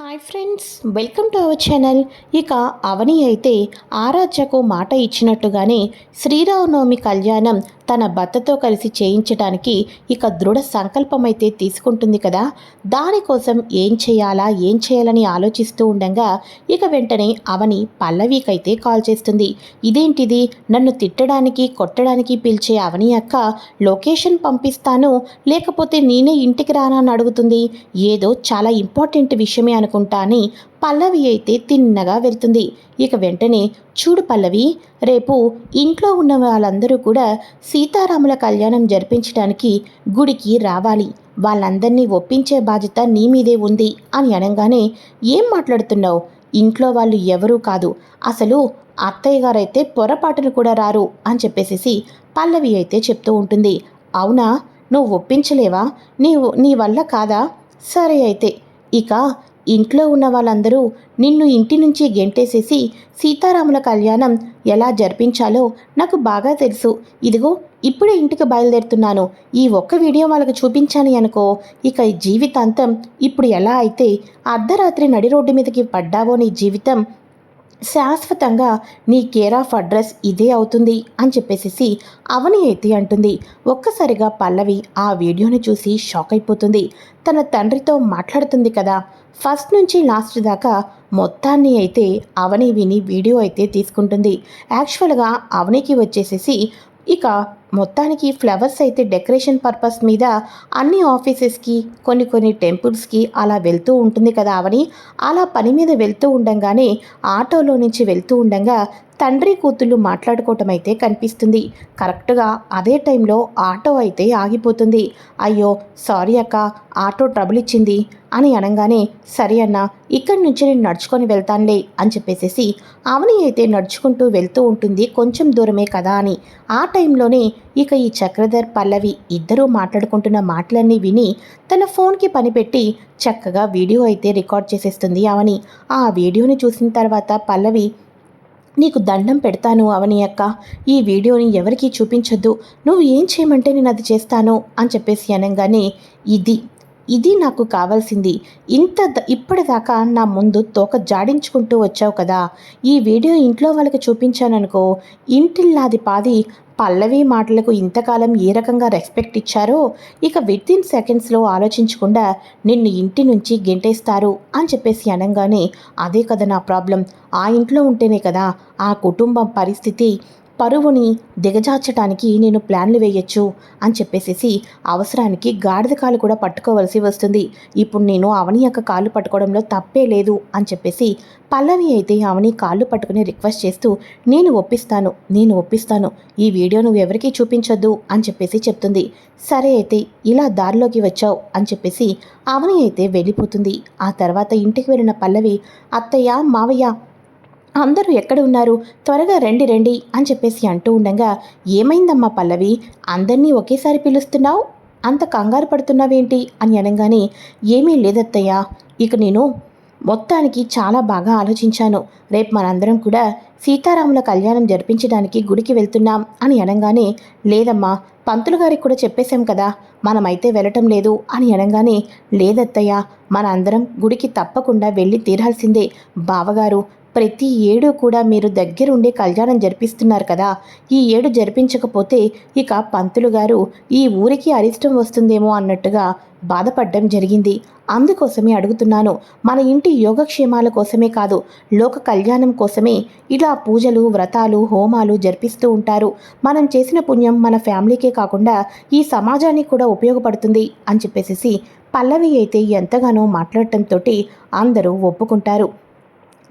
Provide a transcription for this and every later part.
Hi friends welcome to our channel ఇక అవని అయితే ఆరాధ్యకు మాట ఇచ్చినట్టుగానే శ్రీరామనవమి కళ్యాణం తన భర్తతో కలిసి చేయించడానికి ఇక దృఢ సంకల్పం అయితే తీసుకుంటుంది కదా. దానికోసం ఏం చేయాలా ఏం చేయాలని ఆలోచిస్తూ ఉండగా ఇక వెంటనే అవని పల్లవికైతే కాల్ చేస్తుంది. ఇదేంటిది? నన్ను తిట్టడానికి కొట్టడానికి పిలిచే అవని అక్క లొకేషన్ పంపిస్తాను లేకపోతే నేనే ఇంటికి రానని అడుగుతుంది. ఏదో చాలా ఇంపార్టెంట్ విషయమే అనుకుంటా అని పల్లవి అయితే తిన్నగా వెళ్తుంది. ఇక వెంటనే చూడు పల్లవి రేపు ఇంట్లో ఉన్న వాళ్ళందరూ కూడా సీతారాముల కళ్యాణం జరిపించడానికి గుడికి రావాలి. వాళ్ళందరినీ ఒప్పించే బాధ్యత నీ మీదే ఉంది అని అనగానే ఏం మాట్లాడుతున్నావు? ఇంట్లో వాళ్ళు ఎవరూ కాదు. అసలు అత్తయ్య గారైతే పొరపాటును కూడా రారు అని చెప్పేసేసి పల్లవి అయితే చెప్తూ ఉంటుంది. అవునా? నువ్వు ఒప్పించలేవా? నీవు నీ వల్ల కాదా? సరే అయితే ఇక ఇంట్లో ఉన్న వాళ్ళందరూ నిన్ను ఇంటి నుంచి గెంటేసేసి సీతారాముల కళ్యాణం ఎలా జరిపించాలో నాకు బాగా తెలుసు. ఇదిగో ఇప్పుడే ఇంటికి బయలుదేరుతున్నాను. ఈ ఒక్క వీడియో వాళ్ళకి చూపించాను అనుకో ఇక జీవితాంతం ఇప్పుడు ఎలా అయితే అర్ధరాత్రి నడి రోడ్డు మీదకి పడ్డావో నీ జీవితం శాశ్వతంగా నీ కేర్ ఆఫ్ అడ్రస్ ఇదే అవుతుంది అని చెప్పేసి అవని అయితే అంటుంది. ఒక్కసారిగా పల్లవి ఆ వీడియోని చూసి షాక్ అయిపోతుంది. తన తండ్రితో మాట్లాడుతుంది కదా. ఫస్ట్ నుంచి లాస్ట్ దాకా మొత్తాన్ని అయితే అవని విని వీడియో అయితే తీసుకుంటుంది. యాక్చువల్గా అవనికి వచ్చేసేసి ఇక మొత్తానికి ఫ్లవర్స్ అయితే డెకరేషన్ పర్పస్ మీద అన్ని ఆఫీసెస్కి కొన్ని కొన్ని టెంపుల్స్కి అలా వెళ్తూ ఉంటుంది కదా అవని. అలా పని మీద వెళ్తూ ఉండంగానే ఆటోలో నుంచి వెళ్తూ ఉండగా తండ్రి కూతుళ్ళు మాట్లాడుకోవటం అయితే కనిపిస్తుంది. కరెక్ట్గా అదే టైంలో ఆటో అయితే ఆగిపోతుంది. అయ్యో సారీ అక్క ఆటో ట్రబుల్ ఇచ్చింది అని అనగానే సరే అన్న ఇక్కడి నుంచి నేను నడుచుకొని వెళ్తానులే అని చెప్పేసేసి అవని అయితే నడుచుకుంటూ వెళ్తూ ఉంటుంది కొంచెం దూరమే కదా అని. ఆ టైంలోనే ఇక ఈ చక్రధర్ పల్లవి ఇద్దరూ మాట్లాడుకుంటున్న మాటలన్నీ విని తన ఫోన్కి పనిపెట్టి చక్కగా వీడియో అయితే రికార్డ్ చేసేస్తుంది అవని. ఆ వీడియోని చూసిన తర్వాత పల్లవి నీకు దండం పెడతాను అవని అక్క. ఈ వీడియోని ఎవరికీ చూపించొద్దు. నువ్వు ఏం చేయమంటే నేను అది చేస్తాను అని చెప్పేసి అనగానే ఇది ఇది నాకు కావాల్సింది. ఇంత ద- ఇప్పటిదాకా నా ముందు తోక జాడించుకుంటూ వచ్చావు కదా. ఈ వీడియో ఇంట్లో వాళ్ళకి చూపించాననుకో ఇంటిల్లాది పాది పల్లవి మాటలకు ఇంతకాలం ఏ రకంగా రెస్పెక్ట్ ఇచ్చారో ఇక విత్ ఇన్ సెకండ్స్లో ఆలోచించకుండా నిన్ను ఇంటి నుంచి గెంటేస్తారు అని చెప్పేసి అనగానే అదే కదా నా ప్రాబ్లం ఆ ఇంట్లో ఉంటేనే కదా ఆ కుటుంబం పరిస్థితి. పరువుని దిగజార్చడానికి నేను ప్లాన్లు వేయొచ్చు అని చెప్పేసేసి అవసరానికి గాడిద కాలు కూడా పట్టుకోవలసి వస్తుంది. ఇప్పుడు నేను అవని యొక్క కాళ్ళు పట్టుకోవడంలో తప్పే లేదు అని చెప్పేసి పల్లవి అయితే అవని కాళ్ళు పట్టుకుని రిక్వెస్ట్ చేస్తూ నేను ఒప్పిస్తాను నేను ఒప్పిస్తాను. ఈ వీడియో నువ్వు ఎవరికీ చూపించొద్దు అని చెప్పేసి చెప్తుంది. సరే అయితే ఇలా దారిలోకి వచ్చావు అని చెప్పేసి అవని అయితే వెళ్ళిపోతుంది. ఆ తర్వాత ఇంటికి వెళ్ళిన పల్లవి అత్తయ్య మావయ్య అందరూ ఎక్కడ ఉన్నారు? త్వరగా రండి రండి అని చెప్పేసి అంటూ ఉండగా ఏమైందమ్మా పల్లవి? అందరినీ ఒకేసారి పిలుస్తున్నావు? అంత కంగారు పడుతున్నావేంటి? అని అనగానే ఏమీ లేదత్తయ్య. ఇక నేను మొత్తానికి చాలా బాగా ఆలోచించాను. రేపు మనందరం కూడా సీతారాముల కళ్యాణం జరిపించడానికి గుడికి వెళ్తున్నాం అని అనగానే లేదమ్మా పంతులు గారికి కూడా చెప్పేశాం కదా మనమైతే వెళ్ళటం లేదు అని అనగానే లేదత్తయ్య మన అందరం గుడికి తప్పకుండా వెళ్ళి తీరాల్సిందే. బావగారు ప్రతి ఏడు కూడా మీరు దగ్గరుండి కళ్యాణం జరిపిస్తున్నారు కదా. ఈ ఏడు జరిపించకపోతే ఇక పంతులు గారు ఈ ఊరికి అరిష్టం వస్తుందేమో అన్నట్టుగా బాధపడడం జరిగింది. అందుకోసమే అడుగుతున్నాను. మన ఇంటి యోగక్షేమాల కోసమే కాదు లోక కళ్యాణం కోసమే ఇలా పూజలు వ్రతాలు హోమాలు జరిపిస్తూ ఉంటారు. మనం చేసిన పుణ్యం మన ఫ్యామిలీకే కాకుండా ఈ సమాజానికి కూడా ఉపయోగపడుతుంది అని చెప్పేసి పల్లవి అయితే ఎంతగానో మాట్లాడటంతో అందరూ ఒప్పుకుంటారు.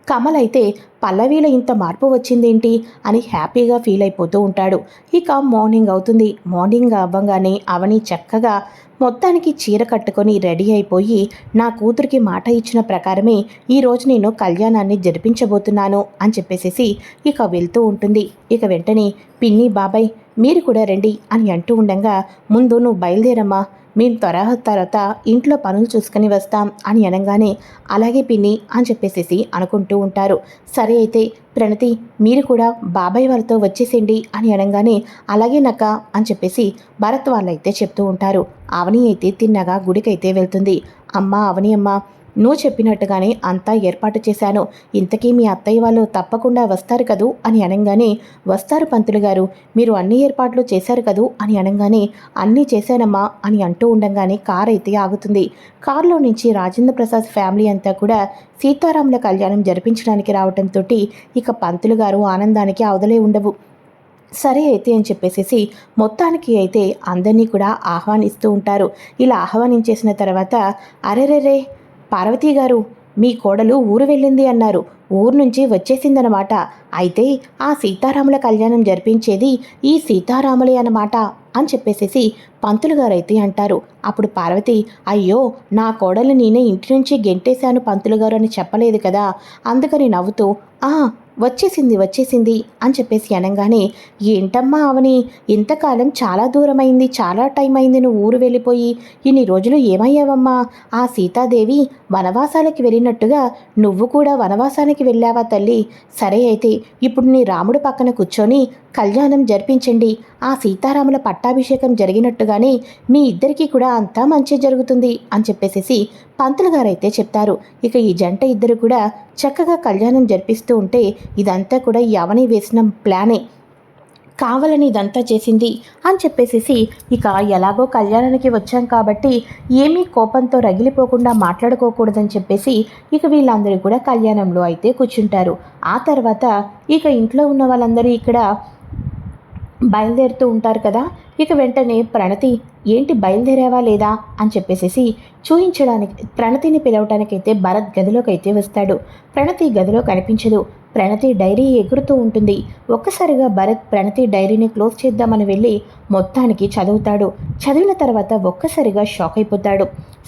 కమల్ అయితే పల్లవిలో ఇంత మార్పు వచ్చిందేంటి? అని హ్యాపీగా ఫీల్ అయిపోతూ ఉంటాడు. ఇక మార్నింగ్ అవుతుంది. మార్నింగ్ అవ్వగానే అవని చక్కగా మొత్తానికి చీర కట్టుకొని రెడీ అయిపోయి నా కూతురికి మాట ఇచ్చిన ప్రకారమే ఈరోజు నేను కళ్యాణాన్ని జరిపించబోతున్నాను అని చెప్పేసేసి ఇక వెళ్తూ ఉంటుంది. ఇక వెంటనే పిన్ని బాబాయ్ మీరు కూడా రండి అని అంటూ ఉండగా ముందు నువ్వు బయలుదేరమ్మా. మేము త్వర తర్వాత ఇంట్లో పనులు చూసుకుని వస్తాం అని అనగానే అలాగే పిన్ని అని చెప్పేసేసి అనుకుంటూ ఉంటారు. సరే అయితే ప్రణతి మీరు కూడా బాబాయ్ వారితో వచ్చేసేయండి అని అనగానే అలాగే నక్క అని చెప్పేసి భరత్ వాళ్ళైతే చెప్తూ ఉంటారు. అవని అయితే తిన్నగా గుడికైతే వెళ్తుంది. అమ్మ అవని అమ్మ నువ్వు చెప్పినట్టుగానే అంతా ఏర్పాటు చేశాను. ఇంతకీ మీ అత్తయ్య వాళ్ళు తప్పకుండా వస్తారు కదూ అని అనగానే వస్తారు పంతులు గారు మీరు అన్ని ఏర్పాట్లు చేశారు కదూ అని అనగానే అన్నీ చేశానమ్మా అని అంటూ ఉండగానే కార్ అయితే ఆగుతుంది. కారులో నుంచి రాజేంద్ర ప్రసాద్ ఫ్యామిలీ అంతా కూడా సీతారాముల కళ్యాణం జరిపించడానికి రావటంతో ఇక పంతులు గారు ఆనందానికి అవదలే ఉండవు. సరే అయితే అని చెప్పేసేసి మొత్తానికి అయితే అందరినీ కూడా ఆహ్వానిస్తూ ఉంటారు. ఇలా ఆహ్వానించేసిన తర్వాత అరెరెరే పార్వతీ గారు మీ కోడలు ఊరు వెళ్ళింది అన్నారు. ఊరు నుంచి వచ్చేసిందనమాట అయితే ఆ సీతారాముల కళ్యాణం జరిపించేది ఈ సీతారాములే అన్నమాట అని చెప్పేసేసి పంతులు గారైతే అంటారు. అప్పుడు పార్వతి అయ్యో నా కోడలు నేనే ఇంటి నుంచి గెంటేశాను పంతులు గారు అని చెప్పలేదు కదా అందుకని నవ్వుతూ ఆ వచ్చేసింది వచ్చేసింది అని చెప్పేసి అనగానే ఏంటమ్మా అవని? ఇంతకాలం చాలా దూరమైంది చాలా టైం అయింది నువ్వు ఊరు వెళ్ళిపోయి. ఇన్ని రోజులు ఏమయ్యావమ్మా? ఆ సీతాదేవి వనవాసాలకి వెళ్ళినట్టుగా నువ్వు కూడా వనవాసానికి వెళ్ళావా తల్లి? సరే అయితే ఇప్పుడు నీ రాముడు పక్కన కూర్చొని కళ్యాణం జరిపించండి. ఆ సీతారాముల పట్టాభిషేకం జరిగినట్టుగానే మీ ఇద్దరికీ కూడా అంతా మంచి జరుగుతుంది అని చెప్పేసేసి పంతులు గారైతే చెప్తారు ఇక ఈ జంట ఇద్దరు కూడా చక్కగా కళ్యాణం జరిపిస్తూ ఉంటే ఇదంతా కూడా యవని వేసిన ప్లానే. కావాలని ఇదంతా చేసింది అని చెప్పేసేసి ఇక ఎలాగో కళ్యాణానికి వచ్చాం కాబట్టి ఏమీ కోపంతో రగిలిపోకుండా మాట్లాడుకోకూడదని చెప్పేసి ఇక వీళ్ళందరూ కూడా కళ్యాణంలో అయితే కూర్చుంటారు. ఆ తర్వాత ఇక ఇంట్లో ఉన్న వాళ్ళందరూ ఇక్కడ బయలుదేరుతూ ఉంటారు కదా ఇక వెంటనే ప్రణతి ఏంటి బయలుదేరావా లేదా? అని చెప్పేసేసి చూయించడానికి ప్రణతిని పిలవటానికైతే భరత్ గదిలోకి అయితే వస్తాడు. ప్రణతి గదిలో కనిపించదు. ప్రణతి డైరీ ఎగురుతూ ఉంటుంది. ఒక్కసారిగా భరత్ ప్రణతి డైరీని క్లోజ్ చేద్దామని వెళ్ళి మొత్తానికి చదువుతాడు. చదివిన తర్వాత ఒక్కసారిగా షాక్ అయిపోతాడు.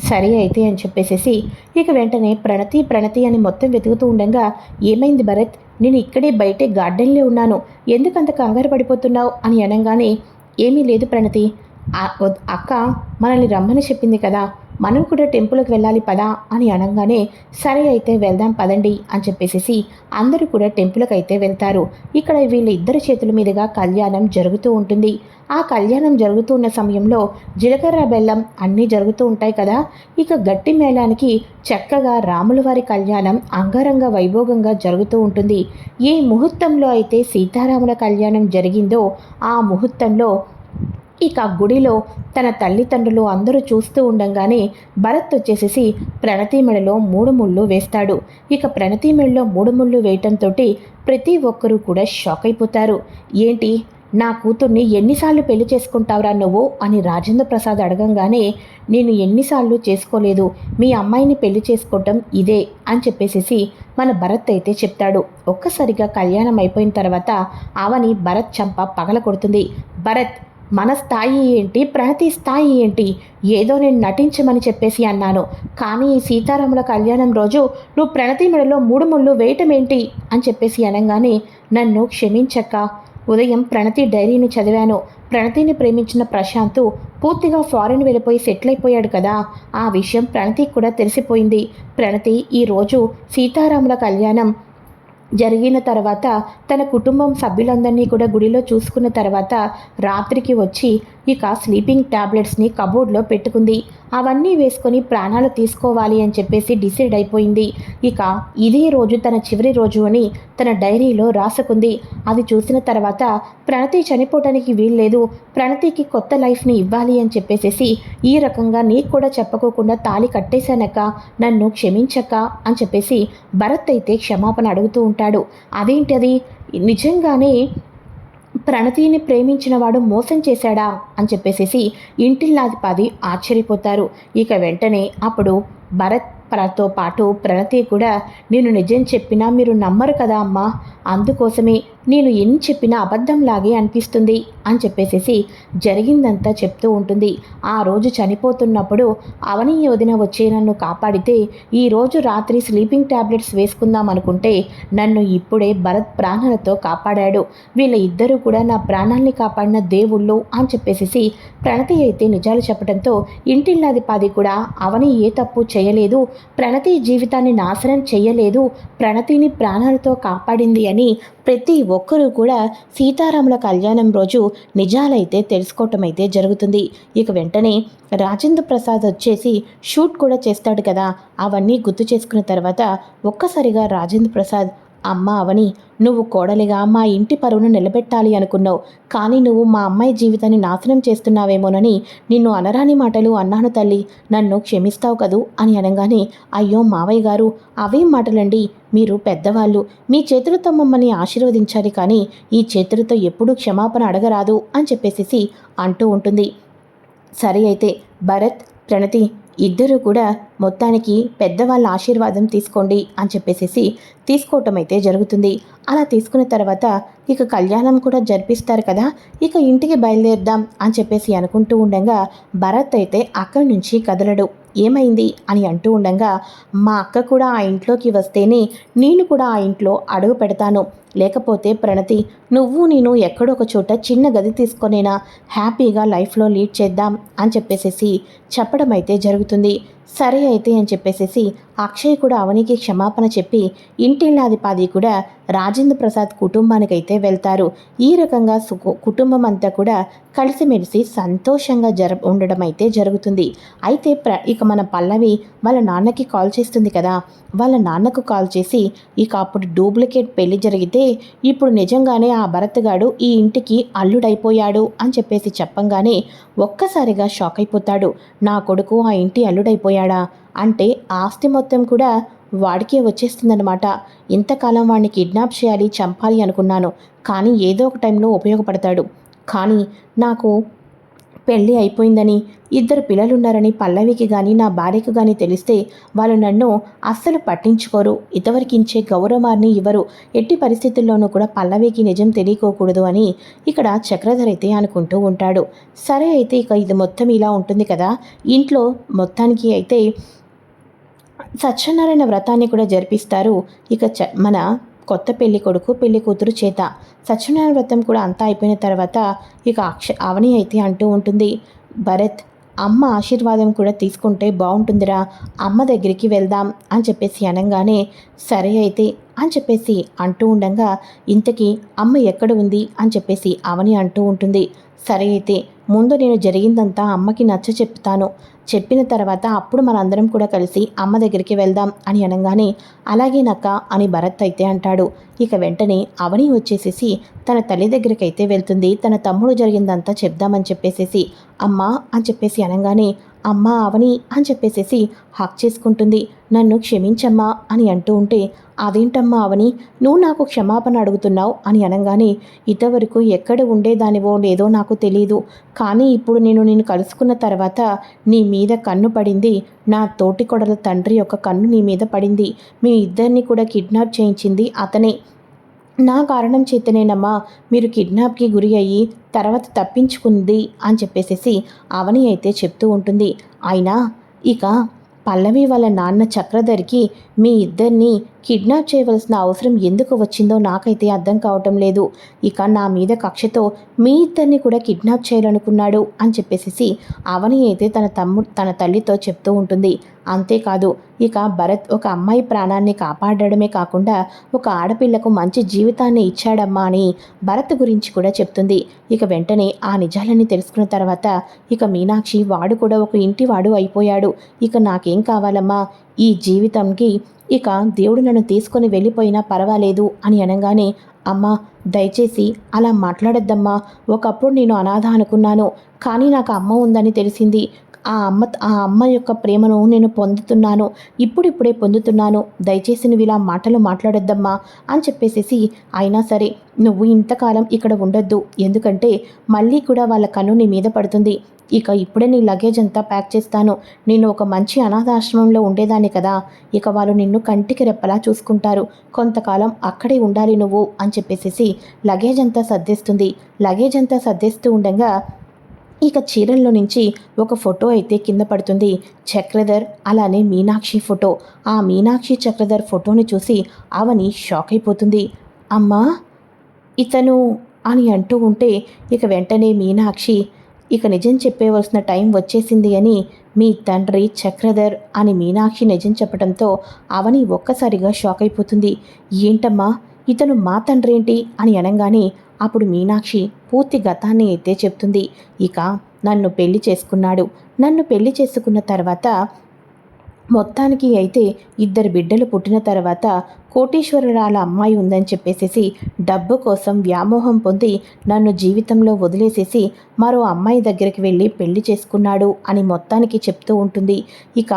సరే అయితే అని చెప్పేసేసి ఇక వెంటనే ప్రణతి ప్రణతి అని మొత్తం వెతుకుతూ ఉండగా ఏమైంది భరత్? నేను ఇక్కడే బయటే గార్డెన్లో ఉన్నాను. ఎందుకంత కంగారు పడిపోతున్నావు? అని అనగానే ఏమీ లేదు ప్రణతి. అక్క మనల్ని రమ్మని చెప్పింది కదా. మనం కూడా టెంపుల్కి వెళ్ళాలి పదా అని అనగానే సరే అయితే వెళ్దాం పదండి అని చెప్పేసి అందరూ కూడా టెంపుల్కి అయితే వెళ్తారు. ఇక్కడ వీళ్ళ ఇద్దరి చేతుల మీదుగా కళ్యాణం జరుగుతూ ఉంటుంది. ఆ కళ్యాణం జరుగుతున్న సమయంలో జీలకర్ర బెల్లం అన్నీ జరుగుతూ ఉంటాయి కదా. ఇక గట్టి మేళానికి చక్కగా రాముల వారి కళ్యాణం అంగరంగ వైభోగంగా జరుగుతూ ఉంటుంది. ఏ ముహూర్తంలో అయితే సీతారాముల కళ్యాణం జరిగిందో ఆ ముహూర్తంలో ఇక గుడిలో తన తల్లిదండ్రులు అందరూ చూస్తూ ఉండంగానే భరత్ వచ్చేసేసి ప్రణతి మెడలో మూడు ముళ్ళు వేస్తాడు. ఇక ప్రణతి మెడలో మూడు ముళ్ళు వేయటంతో ప్రతి ఒక్కరూ కూడా షాక్ అయిపోతారు. ఏంటి? నా కూతుర్ని ఎన్నిసార్లు పెళ్ళి చేసుకుంటావురా నువ్వు? అని రాజేంద్ర ప్రసాద్ అడగంగానే నేను ఎన్నిసార్లు చేసుకోలేదు. మీ అమ్మాయిని పెళ్ళి చేసుకోవటం ఇదే అని చెప్పేసేసి మన భరత్ అయితే చెప్తాడు. ఒక్కసారిగా కళ్యాణం అయిపోయిన తర్వాత ఆవని భరత్ చంప పగల కొడుతుంది భరత్ మన స్థాయి ఏంటి? ప్రణతి స్థాయి ఏంటి? ఏదో నేను నటించమని చెప్పేసి అన్నాను. కానీ ఈ సీతారాముల కళ్యాణం రోజు నువ్వు ప్రణతి మెడలో మూడు ముళ్ళు వేయటం ఏంటి అని చెప్పేసి అనగానే నన్ను క్షమించక్క. ఉదయం ప్రణతి డైరీని చదివాను. ప్రణతిని ప్రేమించిన ప్రశాంత్ పూర్తిగా ఫారెన్ వెళ్ళిపోయి సెటిల్ అయిపోయాడు కదా. ఆ విషయం ప్రణతికి కూడా తెలిసిపోయింది. ప్రణతి ఈరోజు సీతారాముల కళ్యాణం జరిగిన తర్వాత తన కుటుంబం సభ్యులందరినీ కూడా గుడిలో చూసుకున్న తర్వాత రాత్రికి వచ్చి ఇక స్లీపింగ్ ట్యాబ్లెట్స్ని కబోర్డ్లో పెట్టుకుంది. అవన్నీ వేసుకొని ప్రాణాలు తీసుకోవాలి అని చెప్పేసి డిసైడ్ అయిపోయింది. ఇక ఇదే రోజు తన చివరి రోజు అని తన డైరీలో రాసుకుంది. అది చూసిన తర్వాత ప్రణతి చనిపోవటానికి వీల్లేదు. ప్రణతికి కొత్త లైఫ్ని ఇవ్వాలి అని చెప్పేసేసి ఈ రకంగా నీకు కూడా చెప్పుకోకుండా తాళి కట్టేశానక్క. నన్ను క్షమించక్క అని చెప్పేసి భరత్ అయితే క్షమాపణ అడుగుతూ ఉంటాడు. అదేంటి అది నిజంగానే ప్రణతిని ప్రేమించినవాడు మోసం చేశాడా అని చెప్పేసేసి ఇంటిల్లాదిపాది ఆశ్చర్యపోతారు. ఇక వెంటనే అప్పుడు భరత్ ప్రతో పాటు ప్రణతి కూడా నేను నిజం చెప్పినా మీరు నమ్మరు కదా అమ్మా. అందుకోసమే నేను ఎన్ని చెప్పినా అబద్ధంలాగే అనిపిస్తుంది అని చెప్పేసేసి జరిగిందంతా చెప్తూ ఉంటుంది. ఆ రోజు చనిపోతున్నప్పుడు అవని వదిన వచ్చే నన్ను కాపాడితే ఈరోజు రాత్రి స్లీపింగ్ ట్యాబ్లెట్స్ వేసుకుందాం అనుకుంటే నన్ను ఇప్పుడే భరత్ ప్రాణాలతో కాపాడాడు. వీళ్ళ ఇద్దరూ కూడా నా ప్రాణాల్ని కాపాడిన దేవుళ్ళు అని చెప్పేసేసి ప్రణతి అయితే నిజాలు చెప్పడంతో ఇంటిల్లాది కూడా అవని ఏ తప్పు చేయలేదు ప్రణతి జీవితాన్ని నాశనం చేయలేదు ప్రణతిని ప్రాణాలతో కాపాడింది అని ప్రతి ఒక్కరూ కూడా సీతారాముల కళ్యాణం రోజు నిజాలైతే తెలుసుకోవటం అయితే జరుగుతుంది. ఇక వెంటనే రాజేంద్ర ప్రసాద్ వచ్చేసి షూట్ కూడా చేస్తాడు కదా అవన్నీ గుర్తు చేసుకున్న తర్వాత ఒక్కసారిగా రాజేంద్ర ప్రసాద్ అమ్మ అవని నువ్వు కోడలిగా మా ఇంటి పరువును నిలబెట్టాలి అనుకున్నావు. కానీ నువ్వు మా అమ్మాయి జీవితాన్ని నాశనం చేస్తున్నావేమోనని నిన్ను అనరాని మాటలు అన్నాను తల్లి. నన్ను క్షమిస్తావు కదూ? అని అనగానే అయ్యో మావయ్య గారు అవేం మాటలండి. మీరు పెద్దవాళ్ళు. మీ చేతులతో మమ్మల్ని ఆశీర్వదించాలి కానీ ఈ చేతులతో ఎప్పుడూ క్షమాపణ అడగరాదు అని చెప్పేసి అంటూ ఉంటుంది. సరే అయితే భరత్ ప్రణతి ఇద్దరూ కూడా మొత్తానికి పెద్దవాళ్ళ ఆశీర్వాదం తీసుకోండి అని చెప్పేసేసి తీసుకోవటం అయితే జరుగుతుంది. అలా తీసుకున్న తర్వాత ఇక కళ్యాణం కూడా జరిపిస్తారు కదా ఇక ఇంటికి బయలుదేరుదాం అని చెప్పేసి అనుకుంటూ ఉండగా భరత్ అయితే అక్కడి నుంచి కదలడు. ఏమైంది అని అంటూ ఉండగా మా అక్క కూడా ఆ ఇంట్లోకి వస్తేనే నేను కూడా ఆ ఇంట్లో అడుగు పెడతాను. లేకపోతే ప్రణతి నువ్వు నేను ఎక్కడొక చోట చిన్న గది తీసుకొనేనా హ్యాపీగా లైఫ్లో లీడ్ చేద్దాం అని చెప్పేసేసి చెప్పడం అయితే జరుగుతుంది. సరే అయితే అని చెప్పేసేసి అక్షయ్ కూడా అవనికి క్షమాపణ చెప్పి ఇంటిల్లాధిపాది కూడా రాజేంద్ర ప్రసాద్ కుటుంబానికైతే వెళ్తారు. ఈ రకంగా సుకు కుటుంబం అంతా కూడా కలిసిమెలిసి సంతోషంగా జర ఉండడం అయితే జరుగుతుంది. అయితే ప్ర ఇక మన పల్లవి వాళ్ళ నాన్నకి కాల్ చేస్తుంది కదా. వాళ్ళ నాన్నకు కాల్ చేసి ఇక అప్పుడు డూప్లికేట్ పెళ్ళి జరిగితే ఇప్పుడు నిజంగానే ఆ భరత్గాడు ఈ ఇంటికి అల్లుడైపోయాడు అని చెప్పేసి చెప్పంగానే ఒక్కసారిగా షాక్ అయిపోతాడు. నా కొడుకు ఆ ఇంటి అల్లుడైపోయాడా? అంటే ఆస్తి మొత్తం కూడా వాడికే వచ్చేస్తుందన్నమాట. ఇంతకాలం వాడిని కిడ్నాప్ చేయాలి చంపాలి అనుకున్నాను కానీ ఏదో ఒక టైంలో ఉపయోగపడతాడు. కానీ నాకు పెళ్ళి అయిపోయిందని ఇద్దరు పిల్లలున్నారని పల్లవికి కానీ నా భార్యకు కానీ తెలిస్తే వాళ్ళు నన్ను అస్సలు పట్టించుకోరు. ఇంతవరకించే గౌరవాన్ని ఇవ్వరు. ఎట్టి పరిస్థితుల్లోనూ కూడా పల్లవికి నిజం తెలియకోకూడదు అని ఇక్కడ చక్రధర్ అయితే అనుకుంటూ ఉంటాడు. సరే అయితే ఇక ఇది మొత్తం ఇలా ఉంటుంది కదా? ఇంట్లో మొత్తానికి అయితే సత్యనారాయణ వ్రతాన్ని కూడా జరిపిస్తారు. ఇక చ మన కొత్త పెళ్ళి కొడుకు పెళ్ళి కూతురు చేత. సత్యనారాయణ వ్రతం కూడా అంతా అయిపోయిన తర్వాత ఇక అక్ష అవని అయితే అంటూ ఉంటుంది. భరత్ అమ్మ ఆశీర్వాదం కూడా తీసుకుంటే బాగుంటుందిరా అమ్మ దగ్గరికి వెళ్దాం అని చెప్పేసి అనగానే సరే అయితే అని చెప్పేసి అంటూ ఉండగా ఇంతకీ అమ్మ ఎక్కడ ఉంది అని చెప్పేసి అవని అంటూ ఉంటుంది. సరే అయితే ముందు నేను జరిగిందంతా అమ్మకి నచ్చ చెప్తాను. చెప్పిన తర్వాత అప్పుడు మనందరం కూడా కలిసి అమ్మ దగ్గరికి వెళ్దాం అని అనగానే అలాగే నక్క అని భరత్ అయితే అంటాడు. ఇక వెంటనే అవని వచ్చేసేసి తన తల్లి దగ్గరికి అయితే వెళ్తుంది. తన తమ్ముడు జరిగిందంతా చెప్దామని చెప్పేసేసి అమ్మ అని చెప్పేసి అనగానే అమ్మా అవని అని చెప్పేసేసి హక్ చేసుకుంటుంది. నన్ను క్షమించమ్మా అని అంటూ ఉంటే అదేంటమ్మా అవని? నువ్వు నాకు క్షమాపణ అడుగుతున్నావు అని అనగానే ఇంతవరకు ఎక్కడ ఉండేదానివో లేదో నాకు తెలియదు కానీ ఇప్పుడు నేను నిన్ను కలుసుకున్న తర్వాత నీ మీద కన్ను పడింది. నా తోటి కొడల తండ్రి యొక్క కన్ను నీ మీద పడింది. మీ ఇద్దరిని కూడా కిడ్నాప్ చేయించింది అతనే. నా కారణం చేతనేనమ్మా మీరు కిడ్నాప్కి గురి అయ్యి తర్వాత తప్పించుకుంది అని చెప్పేసేసి అవని అయితే చెప్తూ ఉంటుంది. అయినా ఇక పల్లవి వాళ్ళ నాన్న చక్రధర్కి మీ ఇద్దరిని కిడ్నాప్ చేయవలసిన అవసరం ఎందుకు వచ్చిందో నాకైతే అర్థం కావటం లేదు. ఇక నా మీద కక్షతో మీ ఇద్దరిని కూడా కిడ్నాప్ చేయాలనుకున్నాడు అని చెప్పేసి అవని అయితే తన తమ్ముడు తన తల్లితో చెప్తూ ఉంటుంది. అంతేకాదు ఇక భరత్ ఒక అమ్మాయి ప్రాణాన్ని కాపాడడమే కాకుండా ఒక ఆడపిల్లకు మంచి జీవితాన్ని ఇచ్చాడమ్మా అని భరత్ గురించి కూడా చెప్తుంది. ఇక వెంటనే ఆ నిజాలన్నీ తెలుసుకున్న తర్వాత ఇక మీనాక్షి వాడు కూడా ఒక ఇంటి వాడు అయిపోయాడు. ఇక నాకేం కావాలమ్మా? ఈ జీవితంకి ఇక దేవుడు నన్ను తీసుకొని వెళ్ళిపోయినా పర్వాలేదు అని అనగానే అమ్మ దయచేసి అలా మాట్లాడొద్దమ్మా. ఒకప్పుడు నేను అనాథ అనుకున్నాను కానీ నాకు అమ్మ ఉందని తెలిసింది. ఆ అమ్మ ఆ అమ్మ యొక్క ప్రేమను నేను పొందుతున్నాను. ఇప్పుడిప్పుడే పొందుతున్నాను. దయచేసి నువ్వు ఇలా మాటలు మాట్లాడొద్దమ్మా అని చెప్పేసేసి అయినా సరే నువ్వు ఇంతకాలం ఇక్కడ ఉండొద్దు. ఎందుకంటే మళ్ళీ కూడా వాళ్ళ కన్ను నీ మీద పడుతుంది. ఇక ఇప్పుడే నీ లగేజ్ అంతా ప్యాక్ చేస్తాను. నేను ఒక మంచి అనాథాశ్రమంలో ఉండేదాన్ని కదా. ఇక వాళ్ళు నిన్ను కంటికి రెప్పలా చూసుకుంటారు. కొంతకాలం అక్కడే ఉండాలి నువ్వు అని చెప్పేసేసి లగేజ్ అంతా సర్దేస్తుంది. లగేజ్ అంతా సర్దేస్తూ ఉండగా ఇక చీరల్లో నుంచి ఒక ఫోటో అయితే కింద పడుతుంది. చక్రధర్ అలానే మీనాక్షి ఫోటో. ఆ మీనాక్షి చక్రధర్ ఫోటోని చూసి అవని షాక్ అయిపోతుంది. అమ్మా! ఇతను అని అంటూ ఉంటే ఇక వెంటనే మీనాక్షి ఇక నిజం చెప్పేవలసిన టైం వచ్చేసింది అని మీ తండ్రి చక్రధర్ అని మీనాక్షి నిజం చెప్పడంతో అవని ఒక్కసారిగా షాక్ అయిపోతుంది. ఏంటమ్మా? ఇతను మా తండ్రి ఏంటి? అని అనగానే అప్పుడు మీనాక్షి పూర్తి గతాన్ని అయితే చెప్తుంది. ఇక నన్ను పెళ్ళి చేసుకున్నాడు. నన్ను పెళ్ళి చేసుకున్న తర్వాత మొత్తానికి అయితే ఇద్దరు బిడ్డలు పుట్టిన తర్వాత కోటీశ్వరురాల అమ్మాయి ఉందని చెప్పేసేసి డబ్బు కోసం వ్యామోహం పొంది నన్ను జీవితంలో వదిలేసేసి మరో అమ్మాయి దగ్గరికి వెళ్ళి పెళ్ళి చేసుకున్నాడు అని మొత్తానికి చెప్తూ ఉంటుంది. ఇక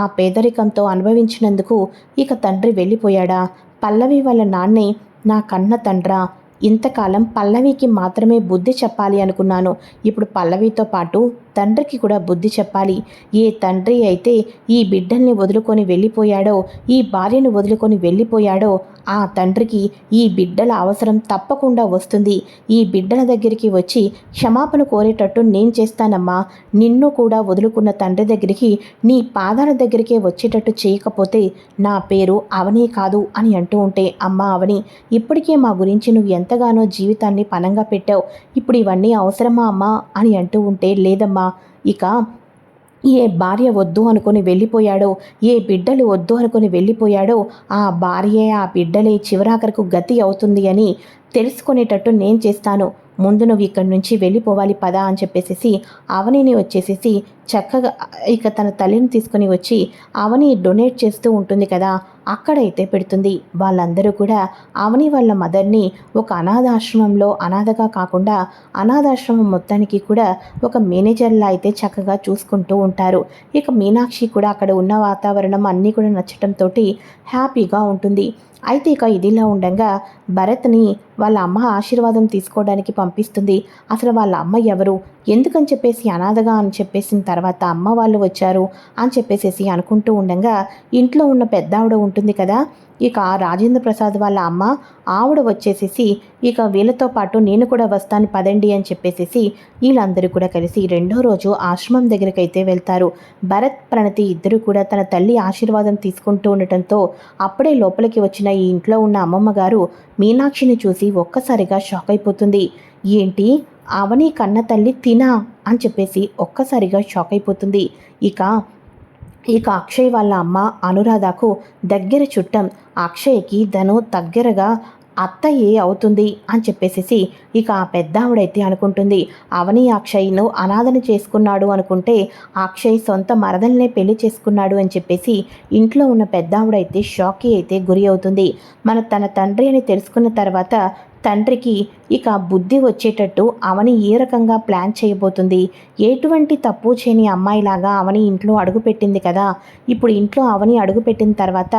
ఆ పేదరికంతో అనుభవించినందుకు ఇక తండ్రి వెళ్ళిపోయాడా? పల్లవి వాళ్ళ నాన్నే నా కన్న తండ్రా? ఇంతకాలం పల్లవికి మాత్రమే బుద్ధి చెప్పాలి అనుకున్నాను. ఇప్పుడు పల్లవితో పాటు తండ్రికి కూడా బుద్ధి చెప్పాలి. ఏ తండ్రి అయితే ఈ బిడ్డల్ని వదులుకొని వెళ్ళిపోయాడో ఈ భార్యను వదులుకొని వెళ్ళిపోయాడో ఆ తండ్రికి ఈ బిడ్డల అవసరం తప్పకుండా వస్తుంది. ఈ బిడ్డల దగ్గరికి వచ్చి క్షమాపణ కోరేటట్టు నేను చేస్తానమ్మా. నిన్ను కూడా వదులుకున్న తండ్రి దగ్గరికి నీ పాదాల దగ్గరికే వచ్చేటట్టు చేయకపోతే నా పేరు అవనే కాదు అని అంటూ ఉంటే అమ్మా అవని ఇప్పటికే మా గురించి నువ్వు ఎంతగానో జీవితాన్ని పనంగా పెట్టావు. ఇప్పుడు ఇవన్నీ అవసరమా అమ్మా అని అంటూ ఉంటే లేదమ్మా. ఇక ఏ భార్య వద్దు అనుకుని వెళ్ళిపోయాడో ఏ బిడ్డలు వద్దు అనుకుని వెళ్ళిపోయాడో ఆ భార్యే ఆ బిడ్డలే చివరాఖరకు గతి అవుతుంది అని తెలుసుకునేటట్టు నేను చేస్తాను. ముందు నువ్వు ఇక్కడి నుంచి వెళ్ళిపోవాలి పదా అని చెప్పేసి అవనిని వచ్చేసేసి చక్కగా ఇక తన తల్లిని తీసుకుని వచ్చి అవని డొనేట్ చేస్తూ ఉంటుంది కదా అక్కడైతే పెడుతుంది. వాళ్ళందరూ కూడా అవని వాళ్ళ మదర్ని ఒక అనాథాశ్రమంలో అనాథగా కాకుండా అనాథాశ్రమం మొత్తానికి కూడా ఒక మేనేజర్లా అయితే చక్కగా చూసుకుంటూ ఉంటారు. ఇక మీనాక్షి కూడా అక్కడ ఉన్న వాతావరణం అన్నీ కూడా నచ్చటంతో హ్యాపీగా ఉంటుంది. అయితే ఇక ఇదిలా ఉండగా భరత్ని వాళ్ళ అమ్మ ఆశీర్వాదం తీసుకోవడానికి పంపిస్తుంది. అసలు వాళ్ళ అమ్మ ఎవరు? ఎందుకని చెప్పేసి అనాథగా అని చెప్పేసిన తర్వాత అమ్మ వాళ్ళు వచ్చారు అని చెప్పేసేసి అనుకుంటూ ఉండగా ఇంట్లో ఉన్న పెద్ద ఆవిడ ఉంటుంది కదా ఇక రాజేంద్ర ప్రసాద్ వాళ్ళ అమ్మ ఆవిడ వచ్చేసేసి ఇక వీళ్ళతో పాటు నేను కూడా వస్తాను పదండి అని చెప్పేసేసి వీళ్ళందరూ కూడా కలిసి రెండో రోజు ఆశ్రమం దగ్గరికి అయితే వెళ్తారు. భరత్ ప్రణతి ఇద్దరు కూడా తన తల్లి ఆశీర్వాదం తీసుకుంటూ ఉండటంతో అప్పుడే లోపలికి వచ్చిన ఈ ఇంట్లో ఉన్న అమ్మమ్మ గారు మీనాక్షిని చూసి ఒక్కసారిగా షాక్ అయిపోతుంది. ఏంటి? అవని కన్న తల్లి తినా? అని చెప్పేసి ఒక్కసారిగా షాక్ అయిపోతుంది. ఇక ఇక అక్షయ్ వాళ్ళ అమ్మ అనురాధకు దగ్గర చుట్టం అక్షయ్కి ధను దగ్గరగా అత్తయ్యే అవుతుంది అని చెప్పేసేసి ఇక ఆ పెద్ద ఆవిడైతే అనుకుంటుంది. అవని అక్షయ్ను అనాథన చేసుకున్నాడు అనుకుంటే అక్షయ్ సొంత మరదల్నే పెళ్ళి చేసుకున్నాడు అని చెప్పేసి ఇంట్లో ఉన్న పెద్ద ఆవిడైతే షాక్కి అయితే గురి అవుతుంది. మన తన తండ్రి అని తెలుసుకున్న తర్వాత తండ్రికి ఇక బుద్ధి వచ్చేటట్టు అవని ఏ రకంగా ప్లాన్ చేయబోతుంది? ఎటువంటి తప్పు చేయని అమ్మాయిలాగా అవని ఇంట్లో అడుగుపెట్టింది కదా? ఇప్పుడు ఇంట్లో అవని అడుగుపెట్టిన తర్వాత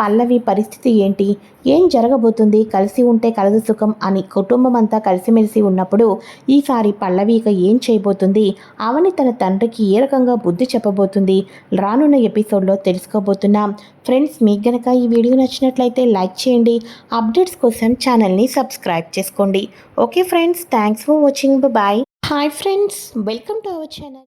పల్లవి పరిస్థితి ఏంటి? ఏం జరగబోతుంది? కలిసి ఉంటే కలదు సుఖం అని కుటుంబం అంతా కలిసిమెలిసి ఉన్నప్పుడు ఈసారి పల్లవి ఇక ఏం చేయబోతుంది? అవని తన తండ్రికి ఏ రకంగా బుద్ధి చెప్పబోతుంది? రానున్న ఎపిసోడ్లో తెలుసుకోబోతున్నాం. ఫ్రెండ్స్ మీకు గనక ఈ వీడియో నచ్చినట్లయితే లైక్ చేయండి. అప్డేట్స్ కోసం ఛానల్ని సబ్స్క్రైబ్ చేసుకోండి. Okay friends thanks for watching bye hi friends welcome to our channel